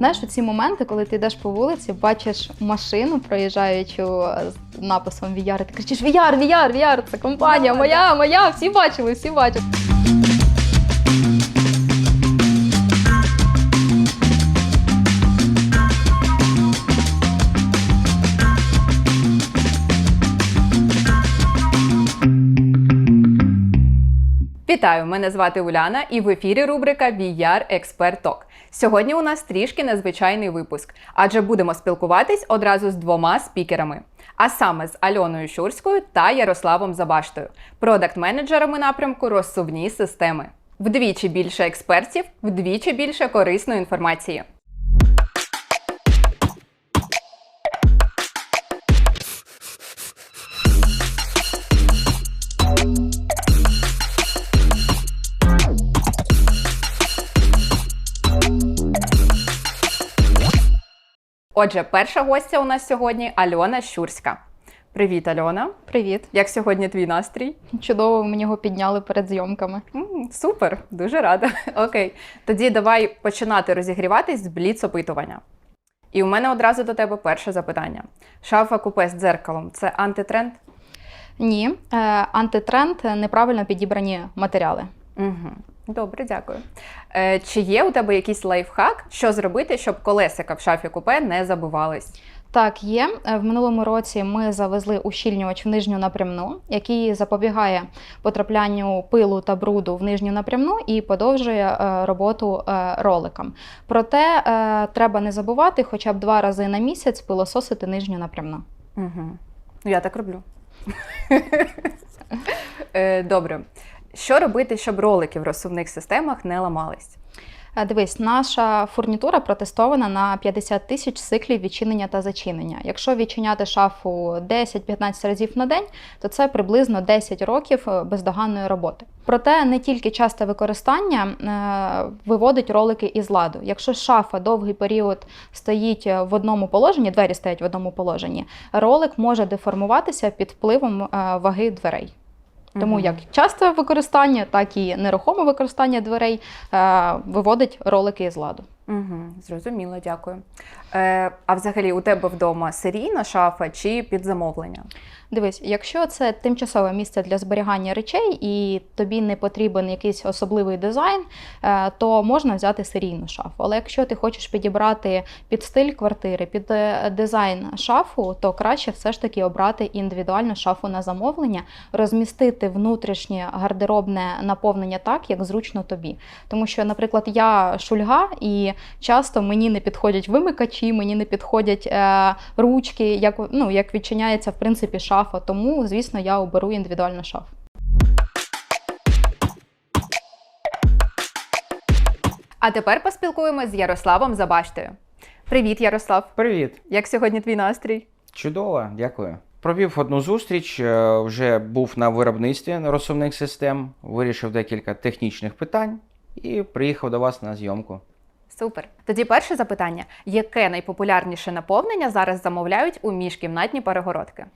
Знаєш, ці моменти, коли ти йдеш по вулиці, бачиш машину, проїжджаючу з написом і ти кричиш VR, VR, VR, це компанія, моя, моя, всі бачили, всі бачать. Вітаю! Мене звати Уляна, і в ефірі рубрика VR Expert Talk. Сьогодні у нас трішки незвичайний випуск, адже будемо спілкуватись одразу з двома спікерами. А саме з Альоною Шурською та Ярославом Забаштою, продакт-менеджерами напрямку розсувні системи. Вдвічі більше експертів, вдвічі більше корисної інформації. Отже, перша гостя у нас сьогодні Альона Щурська. Привіт, Альона! Привіт. Як сьогодні твій настрій? Чудово, мені його підняли перед зйомками. М, Супер, дуже рада. Окей. Тоді давай починати розігріватись з бліц опитування. І у мене одразу до тебе перше запитання: шафа купе з дзеркалом це антитренд? Ні, е, антитренд неправильно підібрані матеріали. Угу. Добре, дякую. Е, чи є у тебе якийсь лайфхак, що зробити, щоб колесика в шафі купе не забивались? Так, є. Е, В минулому році ми завезли ущільнювач в нижню напрямну, який запобігає потраплянню пилу та бруду в нижню напрямну і подовжує е, роботу е, роликам. Проте треба не забувати хоча б два рази на місяць пилососити нижню напрямну. Угу. Я так роблю. Добре. Що робити, щоб ролики в розсувних системах не ламались? Е, Дивись, наша фурнітура протестована на 50 тисяч циклів відчинення та зачинення. Якщо відчиняти шафу 10-15 разів на день, то це приблизно 10 років е, бездоганної роботи. Проте не тільки часте використання е, виводить ролики із ладу. Якщо шафа довгий період стоїть в одному положенні, двері стоять в одному положенні, ролик може деформуватися під впливом ваги дверей. Тому як часте використання, так і нерухоме використання дверей е, виводить ролики з ладу. Угу, зрозуміло, дякую. Е, а взагалі у тебе вдома серійна шафа чи під замовлення? Дивись, якщо це тимчасове місце для зберігання речей і тобі не потрібен якийсь особливий дизайн, е, то можна взяти серійну шафу. Але якщо ти хочеш підібрати під стиль квартири, під е, дизайн шафу, то краще все ж таки обрати індивідуальну шафу на замовлення, розмістити внутрішнє гардеробне наповнення так, як зручно тобі. Тому що, наприклад, я шульга, і часто мені не підходять вимикачі, мені не підходять е, ручки, як, ну, як відчиняється в принципі шафа. Тому, звісно, я оберу індивідуальну шафу. А тепер поспілкуємось з Ярославом Забаштою. Привіт, Ярослав! Привіт, Як сьогодні твій настрій? чудово, дякую. Провів одну зустріч, е, вже був на виробництві розсувних систем, вирішив декілька технічних питань і приїхав до вас на зйомку. Супер. Тоді перше запитання: яке найпопулярніше наповнення зараз замовляють у міжкімнатні перегородки?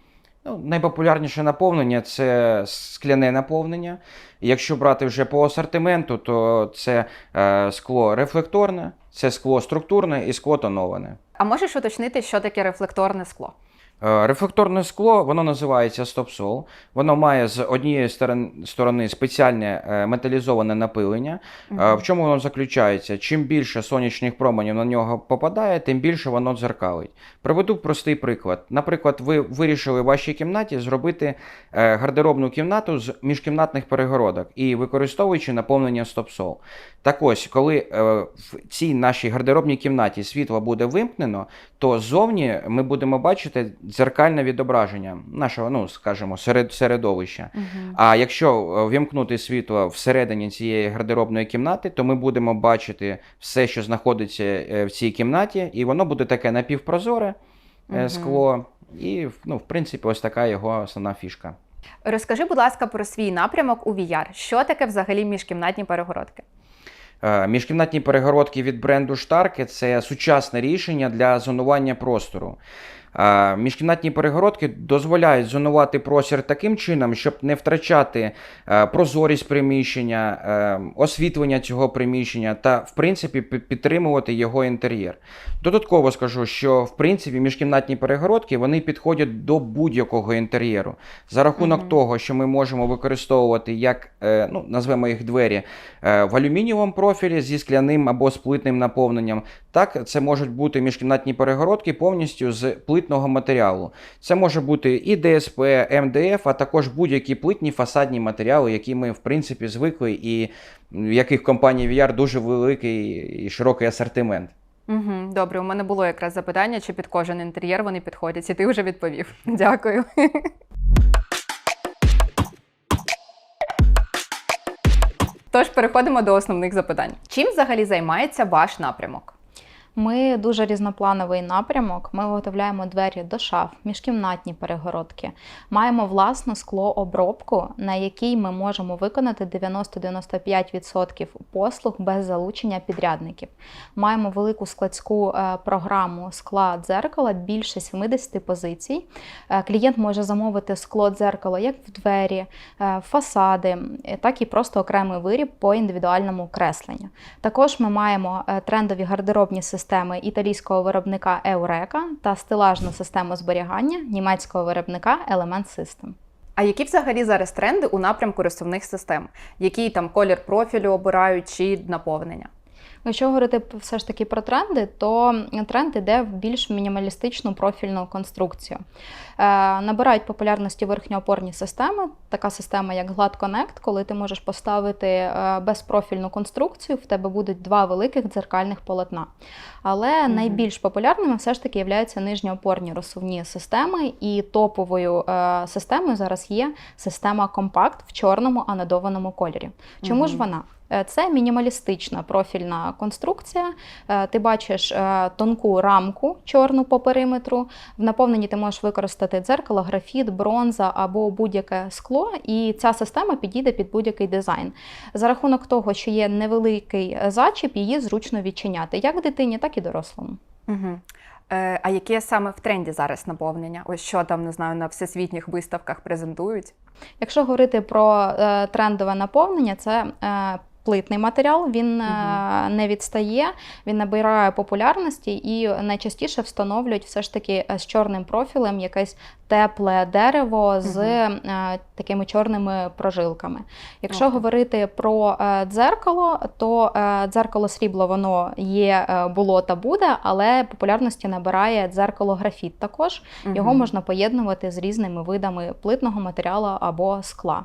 Ну, найпопулярніше наповнення це скляне наповнення. Якщо брати вже по асортименту, то це е, скло рефлекторне, це скло структурне і скло тоноване. А можеш уточнити, що таке рефлекторне скло? Е, Рефлекторне скло, воно називається StopSol. Воно має з однієї сторони спеціальне е, металізоване напилення. Е, В чому воно заключається? Чим більше сонячних променів на нього попадає, тим більше воно дзеркалить. Приведу простий приклад. Наприклад, ви вирішили в вашій кімнаті зробити гардеробну кімнату з міжкімнатних перегородок і використовуючи наповнення StopSol. Так ось, коли в цій нашій гардеробній кімнаті світло буде вимкнено, то ззовні ми будемо бачити дзеркальне відображення нашого, ну скажімо, серед, середовища. А якщо е, вімкнути світло всередині цієї гардеробної кімнати, то ми будемо бачити все, що знаходиться е, в цій кімнаті, і воно буде таке напівпрозоре е, Мгм. скло. І, ну, в принципі, ось така його основна фішка. Розкажи, будь ласка, про свій напрямок у VR. Що таке взагалі міжкімнатні перегородки? Міжкімнатні перегородки від бренду Штарки це сучасне рішення для зонування простору. Міжкімнатні перегородки дозволяють зонувати простір таким чином, щоб не втрачати е, прозорість приміщення, е, освітлення цього приміщення та, в принципі, підтримувати його інтер'єр. Додатково скажу, що в принципі міжкімнатні перегородки вони підходять до будь-якого інтер'єру. За рахунок Мгм. того, що ми можемо використовувати як, е, ну, назвемо їх двері, в алюмінієвому профілі зі скляним або з плитним наповненням, так це можуть бути міжкімнатні перегородки повністю з плитного матеріалу. Це може бути і ДСП, МДФ, а також будь-які плитні фасадні матеріали, які ми в принципі звикли, і в яких компанії VR дуже великий і широкий асортимент. Угу, добре, у мене було якраз запитання, чи під кожен інтер'єр вони підходять, і ти вже відповів. Дякую. Тож переходимо до основних запитань. Чим взагалі займається ваш напрямок? Ми дуже різноплановий напрямок. Ми виготовляємо двері до шаф, міжкімнатні перегородки. Маємо власну склообробку, на якій ми можемо виконати 90-95% послуг без залучення підрядників. Маємо велику складську е, програму скла дзеркала, більше 70 позицій. Е, Клієнт може замовити скло дзеркало як в двері, е, фасади, так і просто окремий виріб по індивідуальному кресленню. Також ми маємо трендові гардеробні системи італійського виробника Eureka та стелажну систему зберігання німецького виробника Element System. А які взагалі зараз тренди у напрямку розсувних систем? Який там колір профілю обирають чи наповнення? Якщо говорити все ж таки про тренди, то тренд іде в більш мінімалістичну профільну конструкцію. Е, набирають популярності верхньоопорні системи, така система, як Glad Connect, коли ти можеш поставити е, безпрофільну конструкцію, в тебе будуть два великих дзеркальних полотна. Але Мгм. найбільш популярними все ж таки являються нижньоопорні розсувні системи, і топовою е, системою зараз є система Compact в чорному анодованому кольорі. Чому ж вона? Е, Це мінімалістична профільна конструкція. Е, Ти бачиш е, тонку рамку чорну по периметру. В наповненні ти можеш використати дзеркало, графіт, бронза або будь-яке скло, і ця система підійде під будь-який дизайн. За рахунок того, що є невеликий зачіп, її зручно відчиняти як дитині, так і дорослому. Угу. Е, а яке саме в тренді зараз наповнення? Ось що там не знаю на всесвітніх виставках презентують? Якщо говорити про е, трендове наповнення, це е, плитний матеріал, він е, не відстає, він набирає популярності і найчастіше встановлюють все ж таки е, з чорним профілем якесь тепле дерево з е, такими чорними прожилками. Якщо Ага. говорити про дзеркало, то дзеркало срібло воно є, було та буде, але популярності набирає дзеркало графіт також. Його можна поєднувати з різними видами плитного матеріалу або скла.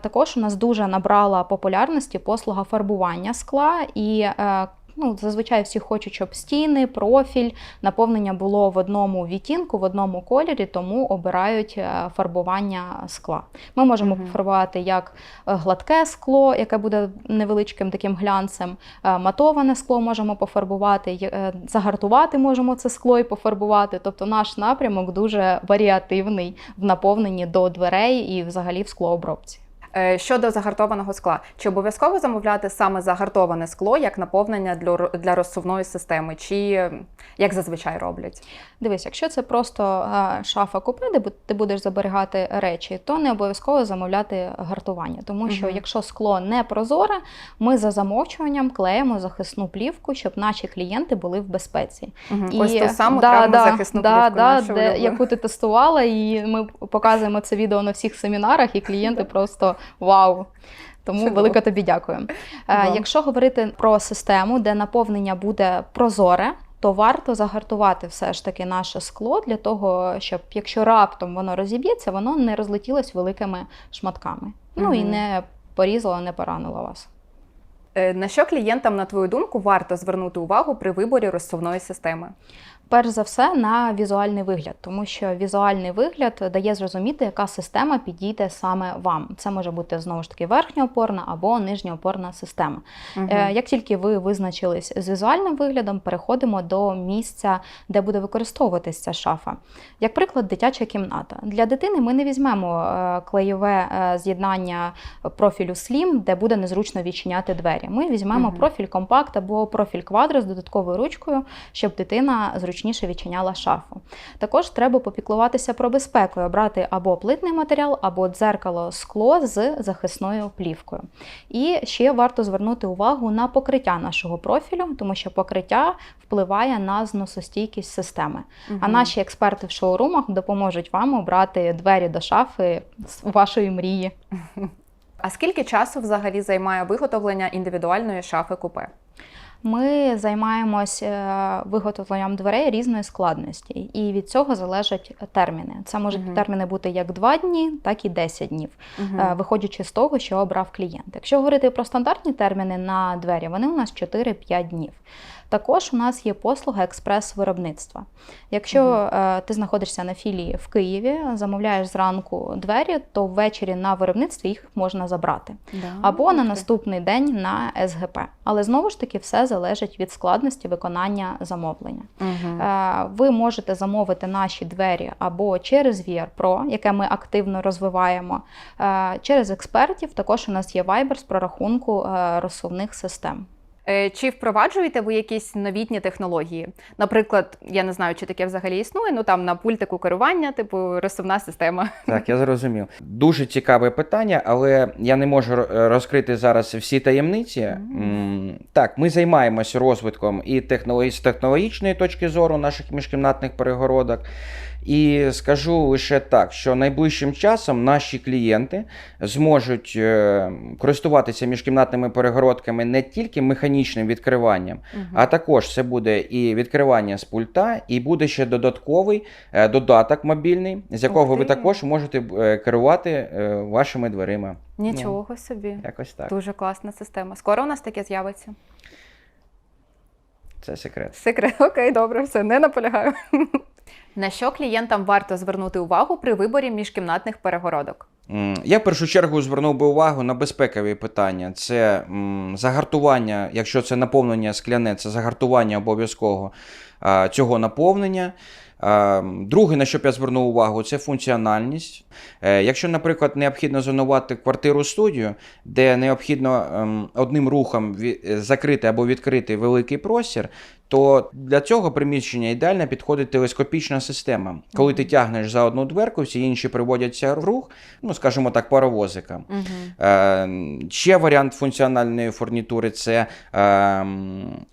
Також у нас дуже набрала популярності послуга фарбування скла і. Е, Ну, зазвичай всі хочуть, щоб стіни, профіль, наповнення було в одному відтінку, в одному кольорі, тому обирають е, фарбування скла. Ми можемо Мгм. пофарбувати як е, гладке скло, яке буде невеличким таким глянцем, матоване скло можемо пофарбувати, загартувати можемо це скло і пофарбувати. Тобто наш напрямок дуже варіативний в наповненні до дверей і взагалі в склообробці. Е, Щодо загартованого скла, чи обов'язково замовляти саме загартоване скло як наповнення для, для розсувної системи, чи як зазвичай роблять? Дивись, якщо це просто е, шафа купе, де ти будеш зберігати речі, то не обов'язково замовляти гартування. Тому що Мгм. якщо скло не прозоре, ми за замовчуванням клеїмо захисну плівку, щоб наші клієнти були в безпеці. Угу. І- Ось ту саму да, травмозахисну да, плівку да, нашу де, яку ти тестувала, і ми показуємо це відео на всіх семінарах, і клієнти просто вау. Тому Чудово. велике тобі дякую. Е, Якщо говорити про систему, де наповнення буде прозоре. То варто загартувати все ж таки наше скло для того, щоб якщо раптом воно розіб'ється, воно не розлетілось великими шматками. Ну і не порізало, не поранило вас. Е, На що клієнтам, на твою думку, варто звернути увагу при виборі розсувної системи? Перш за все на візуальний вигляд, тому що візуальний вигляд дає зрозуміти, яка система підійде саме вам. Це може бути знову ж таки верхньоопорна або нижньоопорна система. Е, Як тільки ви визначились з візуальним виглядом, переходимо до місця, де буде використовуватись ця шафа. Як приклад, дитяча кімната. Для дитини ми не візьмемо е, клеєве е, з'єднання профілю Slim, де буде незручно відчиняти двері. Ми візьмемо Мгм. профіль компакт або профіль квадро з додатковою ручкою, щоб дитина зручніше відчиняла шафу. Також треба попіклуватися про безпеку, і обрати або плитний матеріал, або дзеркало скло з захисною плівкою. І ще варто звернути увагу на покриття нашого профілю, тому що покриття впливає на зносостійкість системи. А наші експерти в шоурумах допоможуть вам обрати двері до шафи з вашої мрії. А скільки часу взагалі займає виготовлення індивідуальної шафи купе? Ми займаємось е, виготовленням дверей різної складності, і від цього залежать терміни. Це можуть Мгм. терміни бути як 2 дні, так і 10 днів, uh -huh. виходячи з того, що обрав клієнт. Якщо говорити про стандартні терміни на двері, вони у нас 4-5 днів. Також у нас є послуга експрес-виробництва. Якщо е, ти знаходишся на філії в Києві, замовляєш зранку двері, то ввечері на виробництві їх можна забрати Да, або ух на наступний день на СГП. Але знову ж таки все залежить від складності виконання замовлення. Е, Ви можете замовити наші двері або через VR Pro, яке ми активно розвиваємо, е, через експертів. Також у нас є Viber з прорахунку розсувних систем. Е, Чи впроваджуєте ви якісь новітні технології? Наприклад, я не знаю, чи таке взагалі існує, ну там на пультику керування, типу розсувна система. Так, я зрозумів. Дуже цікаве питання, але я не можу розкрити зараз всі таємниці. М, Так, ми займаємося розвитком і технології з технологічної точки зору наших міжкімнатних перегородок. І скажу лише так, що найближчим часом наші клієнти зможуть е, користуватися міжкімнатними перегородками не тільки механічним відкриванням, а також це буде і відкривання з пульта, і буде ще додатковий е, додаток мобільний, з якого ви також можете е, керувати вашими дверима. Нічого собі. Якось так. Дуже класна система. Скоро у нас таке з'явиться. Це секрет. Секрет, окей, добре, все, не наполягаю. На що клієнтам варто звернути увагу при виборі міжкімнатних перегородок? Я в першу чергу звернув би увагу на безпекові питання. Це м, загартування, якщо це наповнення скляне, це загартування обов'язково а, цього наповнення. А, Друге, на що б я звернув увагу, це функціональність. Е, Якщо, наприклад, необхідно зонувати квартиру студію, де необхідно ем, одним рухом е, закрити або відкрити великий простір, то для цього приміщення ідеально підходить телескопічна система. Коли ти тягнеш за одну дверку, всі інші приводяться в рух, ну скажімо так, паровозика. Е, ще варіант функціональної фурнітури це е,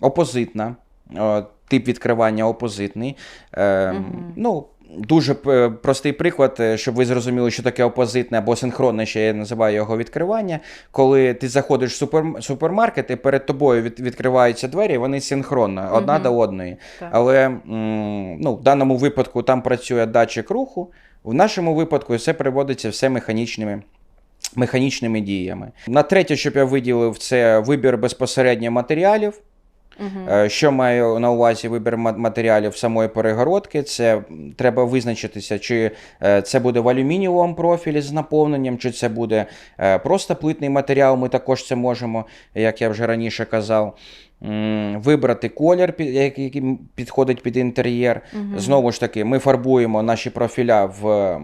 опозитна. Е, тип відкривання опозитний. Е, Мгм. Ну, дуже простий приклад, е, щоб ви зрозуміли, що таке опозитне або синхронне, ще я називаю його відкривання. Коли ти заходиш в супер, супермаркет і перед тобою від, відкриваються двері, вони синхронно, одна Мгм. до одної. Так. Але м, ну, в даному випадку там працює датчик руху. В нашому випадку все переводиться все механічними. Механічними діями. На третє, щоб я виділив, це вибір безпосередньо матеріалів. Угу. Що маю на увазі вибір матеріалів самої перегородки? Це треба визначитися, чи е, це буде в алюмінієвому профілі з наповненням, чи це буде е, просто плитний матеріал. Ми також це можемо, як я вже раніше казав. Вибрати колір, який підходить під інтер'єр. Знову ж таки, ми фарбуємо наші профіля в,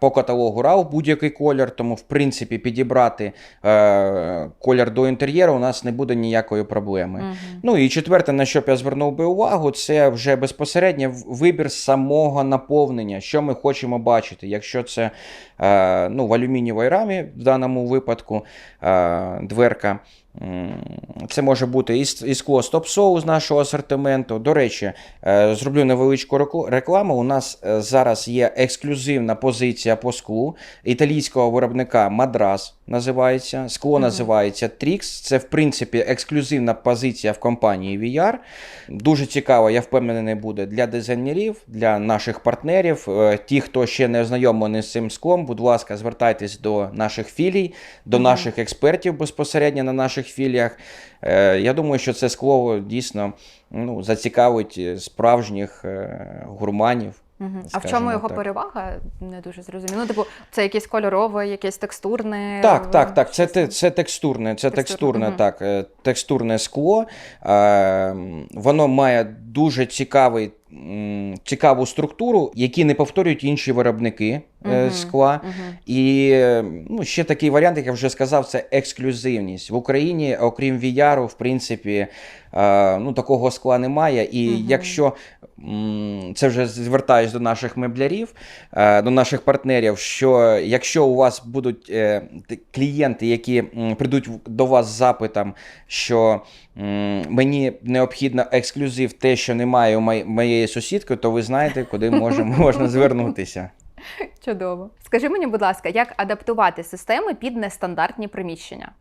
по каталогу RAW будь-який колір, тому, в принципі, підібрати е, колір до інтер'єру у нас не буде ніякої проблеми. Ну і четверте, на що б я звернув би увагу, це вже безпосередньо вибір самого наповнення, що ми хочемо бачити. Якщо це е, ну, в алюмінієвій рамі, в даному випадку е, дверка. Це може бути і скло стоп-соу з нашого асортименту. До речі, е, зроблю невеличку рекламу. У нас е, зараз є ексклюзивна позиція по склу італійського виробника Мадрас називається. Скло Мгм. називається Trix. Це, в принципі, ексклюзивна позиція в компанії VR. Дуже цікаво, я впевнений, буде для дизайнерів, для наших партнерів. Е, Ті, хто ще не ознайомлений з цим склом, будь ласка, звертайтесь до наших філій, до Мгм. наших експертів безпосередньо на наших філіях. Е, Я думаю, що це скло дійсно ну, зацікавить е, справжніх е, гурманів. Мгм. А в чому його так. перевага? Не дуже зрозуміло. Ну, типу, це якесь кольорове, якесь текстурне. Так, так, так. Це, це текстурне, це Текстурне, текстурне, так, текстурне скло. Е, Воно має дуже цікавий, цікаву структуру, які не повторюють інші виробники Мгм. скла. Мгм. І ну, ще такий варіант, як я вже сказав, це ексклюзивність. В Україні, окрім VR, в принципі, е, ну, такого скла немає. І Мгм. якщо це вже звертаюсь до наших меблярів, е, до наших партнерів, що якщо у вас будуть е, клієнти, які прийдуть до вас з запитом, що мені необхідно ексклюзив, те, що немає у моєї сусідки, то ви знаєте, куди може, можна звернутися. Чудово. Скажи мені, будь ласка, як адаптувати системи під нестандартні приміщення?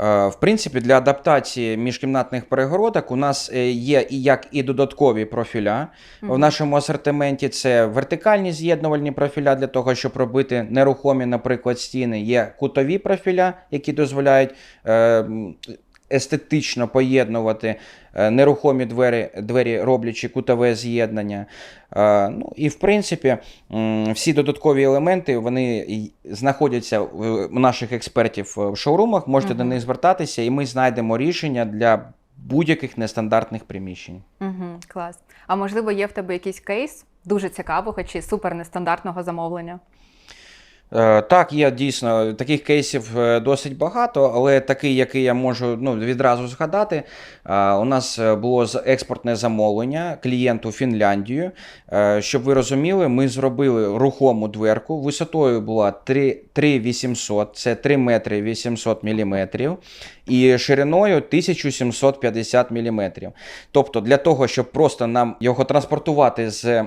Е, В принципі, для адаптації міжкімнатних перегородок у нас е, є і як і додаткові профіля. В нашому асортименті це вертикальні з'єднувальні профіля для того, щоб робити нерухомі, наприклад, стіни. Є кутові профіля, які дозволяють е, естетично поєднувати е, нерухомі двері, двері роблячи кутове з'єднання. Е, Ну, і в принципі, всі додаткові елементи вони знаходяться в- у наших експертів в шоурумах. Можете до них звертатися, і ми знайдемо рішення для будь-яких нестандартних приміщень. Угу, клас. А можливо, є в тебе якийсь кейс дуже цікавого чи супер нестандартного замовлення? Е, Так, є дійсно таких кейсів е, досить багато, але такий, який я можу ну, відразу згадати. е, У нас було експортне замовлення клієнту Фінляндію. Щоб ви розуміли, ми зробили рухому дверку. Висотою була 3, 3800, це 3 метри 800 міліметрів, і шириною 1750 міліметрів. Тобто, для того, щоб просто нам його транспортувати з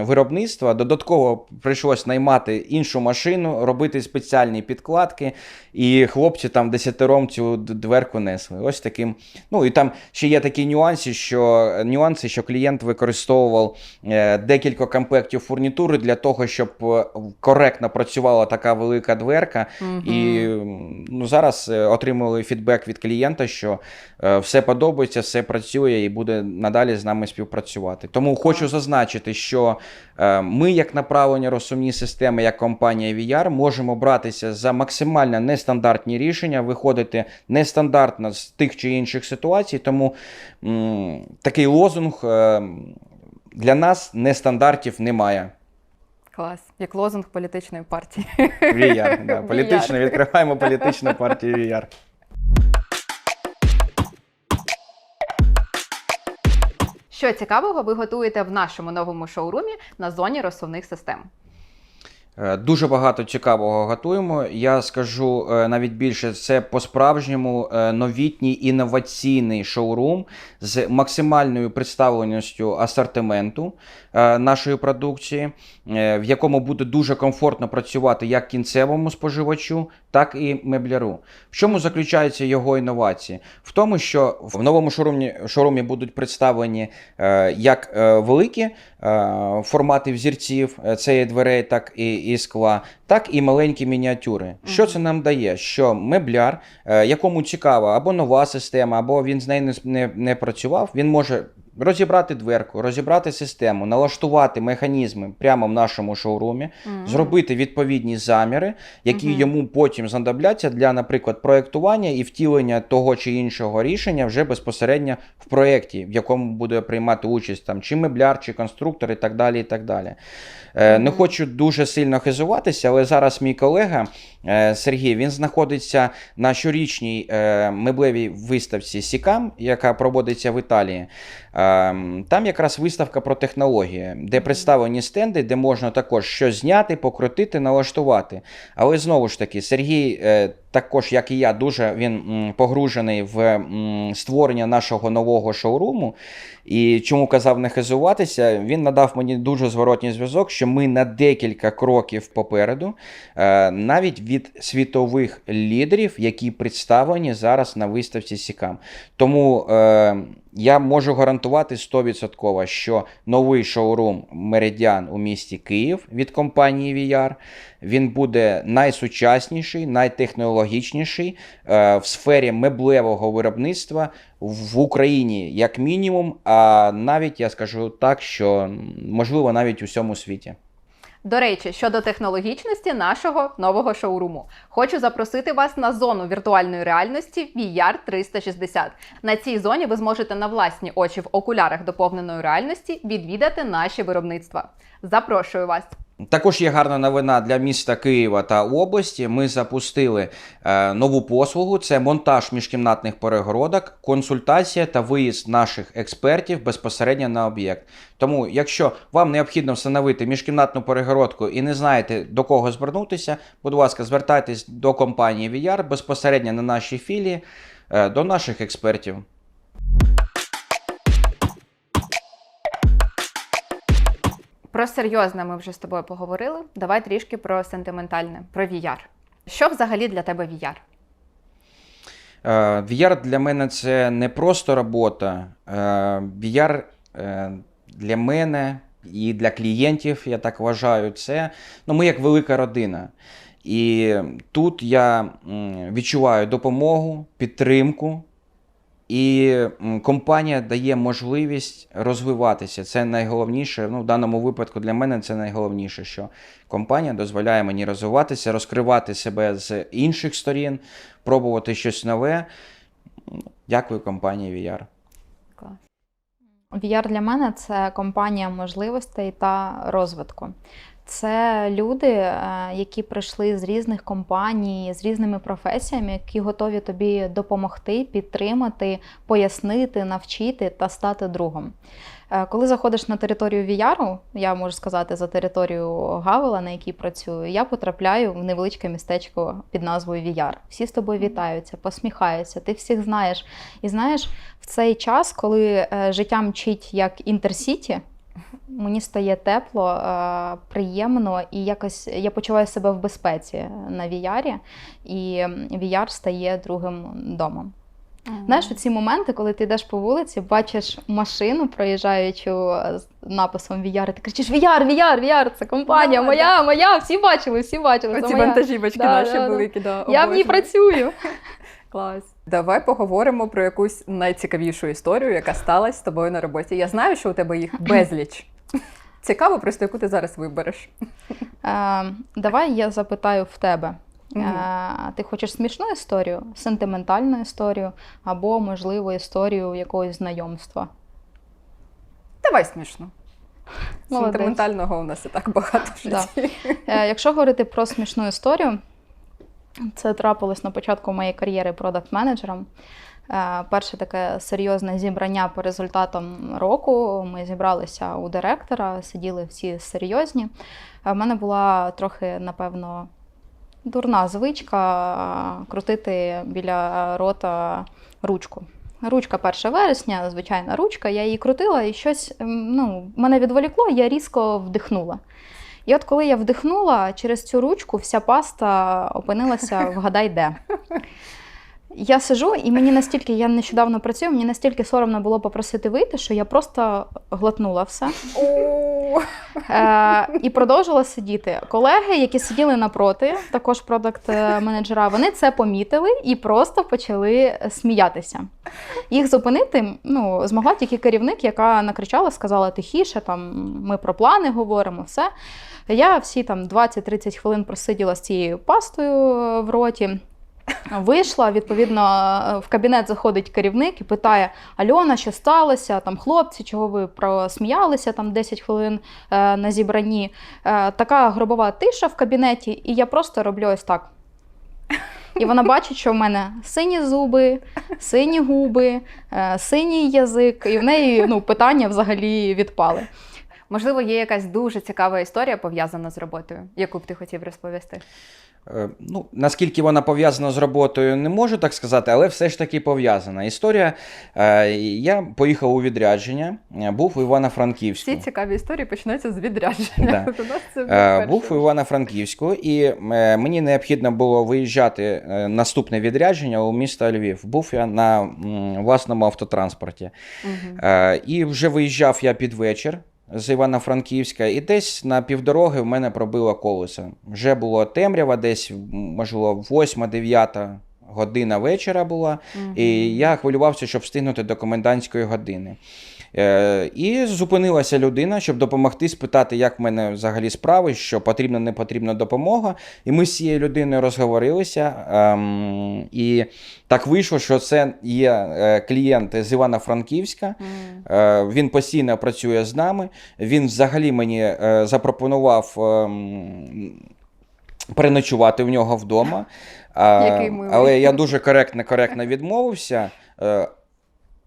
виробництва, додатково прийшлось наймати іншу машину, робити спеціальні підкладки, і хлопці там десятером цю дверку несли. Ось таким. Ну і там ще є такі нюанси, що нюанси, що клієнт використовував е, декілька комплектів фурнітури для того, щоб е, коректно працювала така велика дверка. Мгм. І ну, зараз е, отримали фідбек від клієнта, що все подобається, все працює і буде надалі з нами співпрацювати. Тому хочу зазначити, що ми, як направлені розсумні системи, як компанія VR, можемо братися за максимально нестандартні рішення, виходити нестандартно з тих чи інших ситуацій. Тому м, такий лозунг е, для нас нестандартів немає. Клас. Як лозунг політичної партії. VR, да, політично відкриваємо політичну партію VR. Що цікавого ви готуєте в нашому новому шоурумі на зоні розсувних систем? Е, Дуже багато цікавого готуємо. Я скажу е, навіть більше, це по-справжньому е, новітній інноваційний шоурум з максимальною представленістю асортименту нашої продукції, е, в якому буде дуже комфортно працювати як кінцевому споживачу, так і мебляру. В чому заключаються його інновації? В тому, що в новому шоурумі, шоурумі будуть представлені е, як е, великі е, формати взірців, е, це є дверей, так і, і скла, так і маленькі мініатюри. Що це нам дає? Що мебляр, е, якому цікава або нова система, або він з нею не, не, не працював, він може. Розібрати дверку, розібрати систему, налаштувати механізми прямо в нашому шоурумі, Мгм. зробити відповідні заміри, які Мгм. йому потім знадобляться для, наприклад, проєктування і втілення того чи іншого рішення вже безпосередньо в проєкті, в якому буде приймати участь там чи мебляр, чи конструктор, і так далі. І так далі. Е, Не хочу дуже сильно хизуватися, але зараз мій колега е, Сергій він знаходиться на щорічній е, меблевій виставці Сікам, яка проводиться в Італії. Ем, Там якраз виставка про технології, де представлені стенди, де можна також щось зняти, покрутити, налаштувати. Але знову ж таки, Сергій, е, також як і я, дуже він погружений в створення нашого нового шоуруму. І чому казав не хизуватися, він надав мені дуже зворотній зв'язок, що ми на декілька кроків попереду, е, навіть від світових лідерів, які представлені зараз на виставці Сікам. Тому е, я можу гарантувати 100%, що новий шоурум Меридіан у місті Київ від компанії VR він буде найсучасніший, найтехнологічніший найтехнологічніший е, в сфері меблевого виробництва в Україні, як мінімум, а навіть я скажу так, що можливо навіть у всьому світі. До речі, щодо технологічності нашого нового шоуруму, хочу запросити вас на зону віртуальної реальності VR 360. На цій зоні ви зможете на власні очі в окулярах доповненої реальності відвідати наші виробництва. Запрошую вас! Також є гарна новина для міста Києва та області. Ми запустили е, нову послугу: це монтаж міжкімнатних перегородок, консультація та виїзд наших експертів безпосередньо на об'єкт. Тому, якщо вам необхідно встановити міжкімнатну перегородку і не знаєте до кого звернутися, будь ласка, звертайтесь до компанії VR безпосередньо на нашій філії, е, до наших експертів. Про серйозне ми вже з тобою поговорили. Давай трішки про сентиментальне, про VR. Що взагалі для тебе VR? Е, VR для мене це не просто робота. Е, VR е, для мене і для клієнтів, я так вважаю, це ну, ми як велика родина. І тут я відчуваю допомогу, підтримку, і компанія дає можливість розвиватися. Це найголовніше. Ну, в даному випадку для мене це найголовніше, що компанія дозволяє мені розвиватися, розкривати себе з інших сторін, пробувати щось нове. Дякую компанії VR. VR для мене це компанія можливостей та розвитку. Це люди, е, які прийшли з різних компаній, з різними професіями, які готові тобі допомогти, підтримати, пояснити, навчити та стати другом. Е, Коли заходиш на територію VR, я можу сказати за територію Гавела, на якій працюю, я потрапляю в невеличке містечко під назвою VR. Всі з тобою вітаються, посміхаються, ти всіх знаєш. І знаєш, в цей час, коли е, життя мчить як інтерсіті, мені стає тепло, е, приємно і якось я почуваю себе в безпеці на VR, і VR стає другим домом. Знаєш, ці моменти, коли ти йдеш по вулиці, бачиш машину, проїжджаючу з написом VR, і ти кричиш VR, VR, VR, це компанія, Да, моя, моя, всі бачили, всі бачили. Оці вантажівочки Да, наші да. великі, да, Я в ній працюю. Клас. Давай поговоримо про якусь найцікавішу історію, яка сталася з тобою на роботі. Я знаю, що у тебе їх безліч. Цікаво, просто яку ти зараз вибереш. Е, давай я запитаю в тебе. Е, ти хочеш смішну історію, сентиментальну історію, або, можливо, історію якогось знайомства? Давай смішно. Молодець. Сентиментального у нас і так багато в Да. Е, Якщо говорити про смішну історію, це трапилось на початку моєї кар'єри продакт-менеджером. Е, Перше таке серйозне зібрання по результатам року. Ми зібралися у директора, сиділи всі серйозні. Е, В мене була трохи, напевно, дурна звичка е, крутити біля рота ручку. Ручка 1 вересня, звичайна ручка, я її крутила і щось ну, мене відволікло, я різко вдихнула. І от коли я вдихнула, через цю ручку вся паста опинилася вгадай де. Я сижу, і мені настільки, я нещодавно працюю, мені настільки соромно було попросити вийти, що я просто глотнула все е, і продовжила сидіти. Колеги, які сиділи напроти, також продакт-менеджера, вони це помітили і просто почали сміятися. Їх зупинити ну, змогла тільки керівник, яка накричала, сказала тихіше, там ми про плани говоримо, все. Я всі там 20-30 хвилин просиділа з цією пастою в роті. Вийшла, відповідно, в кабінет заходить керівник і питає: Альона, що сталося? Там хлопці, чого ви просміялися там 10 хвилин е, на зібранні. Е, така гробова тиша в кабінеті, і я просто роблю ось так. І вона бачить, що в мене сині зуби, сині губи, е, синій язик, і в неї ну, питання взагалі відпали. Можливо, є якась дуже цікава історія пов'язана з роботою, яку б ти хотів розповісти. Е, Ну, наскільки вона пов'язана з роботою, не можу так сказати, але все ж таки пов'язана. Історія. е, Я поїхав у відрядження, е, був у Івано-Франківську. Всі цікаві історії починаються з відрядження. Да. Це. Був у Івано-Франківську, і мені необхідно було виїжджати наступне відрядження у місто Львів. Був я на власному автотранспорті. Е, І вже виїжджав я під вечір з Івано-Франківська, і десь на півдороги в мене пробило колесо. Вже було темрява, десь, можливо, 8-9 година вечора була, і я хвилювався, щоб встигнути до комендантської години. Е, і зупинилася людина, щоб допомогти, спитати, як в мене взагалі справи, що потрібна, не потрібна допомога. І ми з цією людиною розговорилися. Ем, і так вийшло, що це є е, клієнт з Івано-Франківська. Е, Він постійно працює з нами. Він взагалі мені запропонував ем, переночувати в нього вдома. А, але я дуже коректно, коректно відмовився.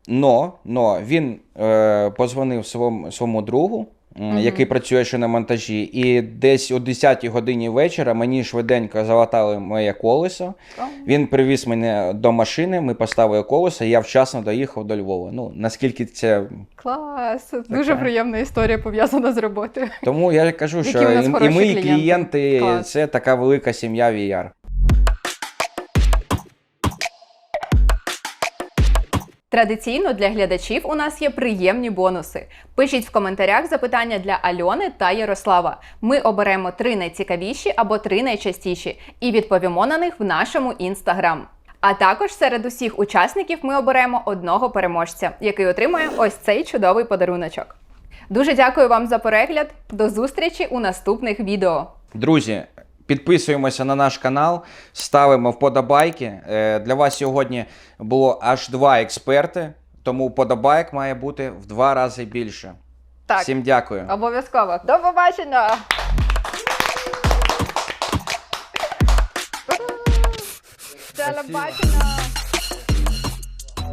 Но, но він е, позвонив своєму, своєму другу, м, Мгм. який працює ще на монтажі, і десь о 10 годині вечора мені швиденько залатали моє колесо. Він привіз мене до машини, ми поставили колесо, і я вчасно доїхав до Львова. Ну, наскільки це. Клас, дуже приємна історія пов'язана з роботою. Тому я кажу, що і, і ми, і клієнти. клієнти, Клас. це така велика сім'я VR. Традиційно для глядачів у нас є приємні бонуси. Пишіть в коментарях запитання для Альони та Ярослава. Ми оберемо три найцікавіші або три найчастіші і відповімо на них в нашому інстаграм. А також серед усіх учасників ми оберемо одного переможця, який отримає ось цей чудовий подаруночок. Дуже дякую вам за перегляд. До зустрічі у наступних відео. Друзі, підписуємося на наш канал, ставимо вподобайки. Е, Для вас сьогодні було аж два експерти, тому вподобайк має бути в два рази більше. Так, Всім дякую. обов'язково. До побачення! Телебачення!